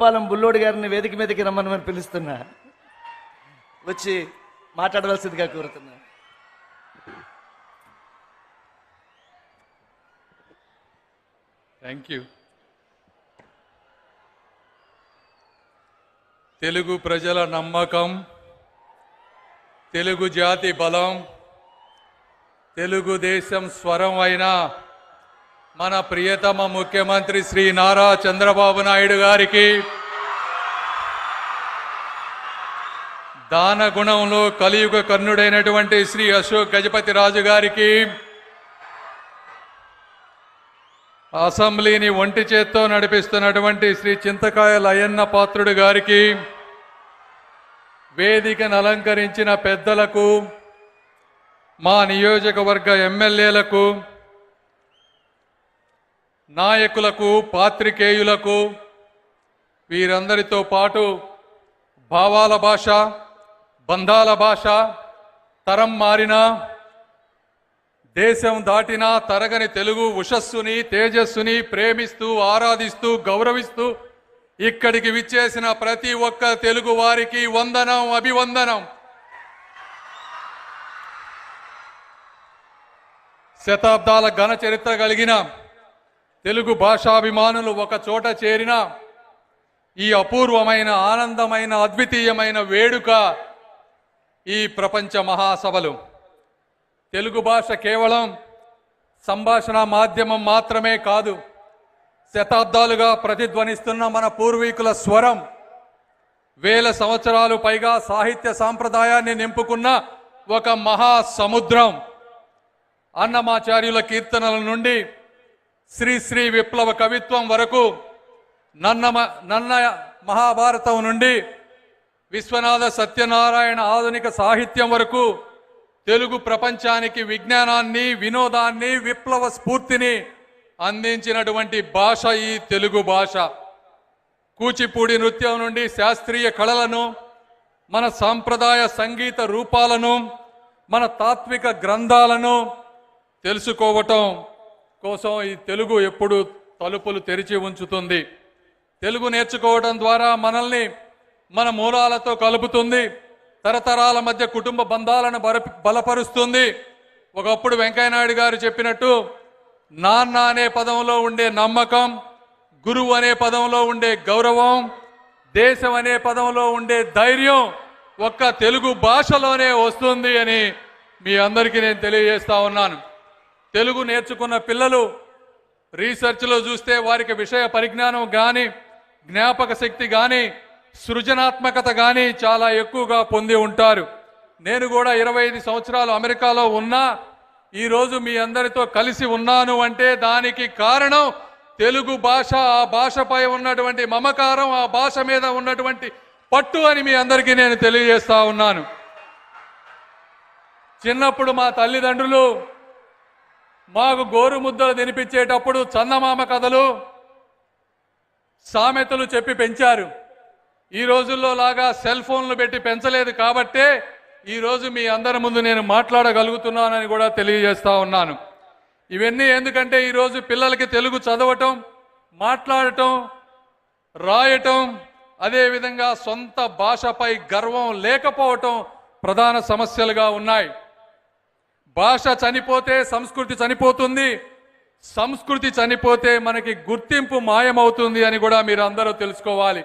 పాలెం బుల్లోడి గారిని వేదిక మీదకి రమ్మని పిలుస్తున్నా. వచ్చి మాట్లాడవలసిందిగా కోరుతున్నా. థ్యాంక్ యూ తెలుగు ప్రజల నమ్మకం తెలుగు జాతి బలం తెలుగుదేశం స్వరం అయిన మన ప్రియతమ ముఖ్యమంత్రి శ్రీ నారా చంద్రబాబు నాయుడు గారికి దాన గుణంలో కలియుగ కర్ణుడైనటువంటి శ్రీ అశోక్ గజపతి రాజు గారికి అసెంబ్లీని ఒంటి చేత్తో నడిపిస్తున్నటువంటి శ్రీ చింతకాయ లయన్న పాత్రుడు గారికి వేదికను అలంకరించిన పెద్దలకు మా నియోజకవర్గ ఎమ్మెల్యేలకు నాయకులకు పాత్రికేయులకు వీరందరితో పాటు భావాల భాష బంధాల భాష తరం మారినా దేశం దాటినా తరగని తెలుగు ఉషస్సుని తేజస్సుని ప్రేమిస్తూ ఆరాధిస్తూ గౌరవిస్తూ ఇక్కడికి విచ్చేసిన ప్రతి ఒక్క తెలుగు వారికి వందనం అభివందనం. శతాబ్దాల ఘన చరిత్ర కలిగిన తెలుగు భాషాభిమానులు ఒక చోట చేరిన ఈ అపూర్వమైన ఆనందమైన అద్వితీయమైన వేడుక ఈ ప్రపంచ మహాసభలు. తెలుగు భాష కేవలం సంభాషణ మాధ్యమం మాత్రమే కాదు శతాబ్దాలుగా ప్రతిధ్వనిస్తున్న మన పూర్వీకుల స్వరం వేల సంవత్సరాలు పైగా సాహిత్య సాంప్రదాయాన్ని నింపుకున్న ఒక మహా సముద్రం అన్నమాచార్యుల కీర్తనల నుండి శ్రీ శ్రీ విప్లవ కవిత్వం వరకు నన్న నన్న మహాభారతం నుండి విశ్వనాథ సత్యనారాయణ ఆధునిక సాహిత్యం వరకు తెలుగు ప్రపంచానికి విజ్ఞానాన్ని వినోదాన్ని విప్లవ స్ఫూర్తిని అందించినటువంటి భాష ఈ తెలుగు భాష. కూచిపూడి నృత్యం నుండి శాస్త్రీయ కళలను మన సాంప్రదాయ సంగీత రూపాలను మన తాత్విక గ్రంథాలను తెలుసుకోవటం కోసం ఈ తెలుగు ఎప్పుడు తలుపులు తెరిచి ఉంచుతుంది. తెలుగు నేర్చుకోవడం ద్వారా మనల్ని మన మూలాలతో కలుపుతుంది. తరతరాల మధ్య కుటుంబ బంధాలను బర- బలపరుస్తుంది. ఒకప్పుడు వెంకయ్యనాయుడు గారు చెప్పినట్టు నాన్న అనే పదంలో ఉండే నమ్మకం గురువు అనే పదంలో ఉండే గౌరవం దేశం అనే పదంలో ఉండే ధైర్యం ఒక్క తెలుగు భాషలోనే వస్తుంది అని మీ అందరికీ నేను తెలియజేస్తా ఉన్నాను. తెలుగు నేర్చుకున్న పిల్లలు రీసెర్చ్లో చూస్తే వారికి విషయ పరిజ్ఞానం కానీ జ్ఞాపక శక్తి కానీ సృజనాత్మకత కానీ చాలా ఎక్కువగా పొంది ఉంటారు. నేను కూడా ఇరవై ఐదు సంవత్సరాలు అమెరికాలో ఉన్నా ఈరోజు మీ అందరితో కలిసి ఉన్నాను అంటే దానికి కారణం తెలుగు భాష ఆ భాషపై ఉన్నటువంటి మమకారం ఆ భాష మీద ఉన్నటువంటి పట్టు అని మీ అందరికీ నేను తెలియజేస్తా ఉన్నాను. చిన్నప్పుడు మా తల్లిదండ్రులు మాకు గోరు ముద్దలు తినిపించేటప్పుడు చందమామ కథలు సామెతలు చెప్పి పెంచారు. ఈ రోజుల్లో లాగా సెల్ ఫోన్లు పెట్టి పెంచలేదు కాబట్టే ఈరోజు మీ అందరి ముందు నేను మాట్లాడగలుగుతున్నానని కూడా తెలియజేస్తా ఉన్నాను. ఇవన్నీ ఎందుకంటే ఈరోజు పిల్లలకి తెలుగు చదవటం మాట్లాడటం రాయటం అదేవిధంగా సొంత భాషపై గర్వం లేకపోవటం ప్రధాన సమస్యలుగా ఉన్నాయి. భాష చనిపోతే సంస్కృతి చనిపోతుంది సంస్కృతి చనిపోతే మనకి గుర్తింపు మాయమవుతుంది అని కూడా మీరు అందరూ తెలుసుకోవాలి.